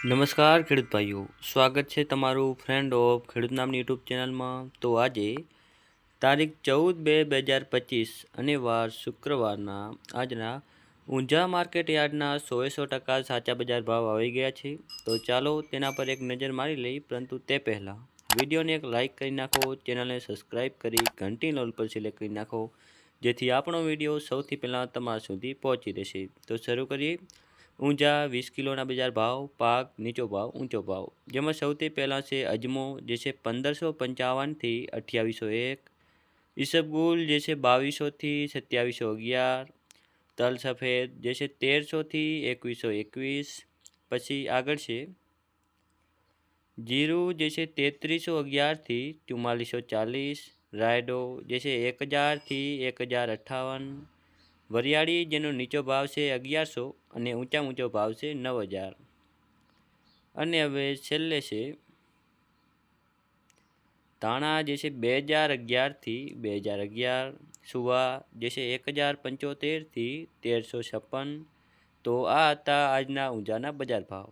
નમસ્કાર ખેડૂત ભાઈઓ, સ્વાગત છે તમારું ફ્રેન્ડ ઓફ ખેડૂત નામની યુટ્યુબ ચેનલમાં. તો આજે તારીખ ચૌદ બે બે હજાર પચીસ અને વાર શુક્રવારના આજના ઊંઝા માર્કેટ યાર્ડના સોએ સો ટકા સાચા બજાર ભાવ આવી ગયા છે. તો ચાલો તેના પર એક નજર મારી લઈ, પરંતુ તે પહેલાં વિડીયોને એક લાઇક કરી નાખો, ચેનલને સબસ્ક્રાઈબ કરી, ઘંટી લોલ પર સિલેક્ટ કરી નાખો, જેથી આપણો વીડિયો સૌથી પહેલાં તમારા સુધી પહોંચી રહેશે. તો શરૂ કરીએ. ઊંઝા વીસ કિલોના બજાર ભાવ, પાક નીચો ભાવ, ઊંચો ભાવ. જેમાં સૌથી પહેલાં છે અજમો, જે છે પંદરસો પંચાવનથી અઠ્યાવીસો એક. ઈસબગુલ જે છે બાવીસોથી સત્યાવીસો અગિયાર. તલ સફેદ, જે છે તેરસોથી એકવીસો એકવીસ. પછી આગળ છે જીરું, જે છે તેત્રીસો અગિયારથી ચુમ્માલીસો ચાલીસ. રાયડો, જે છે એક હજારથી એક હજાર અઠ્ઠાવન. વરિયાળી, જેનો નીચો ભાવ છે અગિયારસો અને ઊંચા ઊંચો ભાવ છે નવ હજાર. અને હવે છેલ્લે છે, ધાણા જે છે બે હજાર અગિયારથી બે હજાર અગિયાર, સુવા જે છે એક હજાર પંચોતેરથી તેરસો છપ્પન. તો આ હતા આજના ઊંઝાના બજાર ભાવ.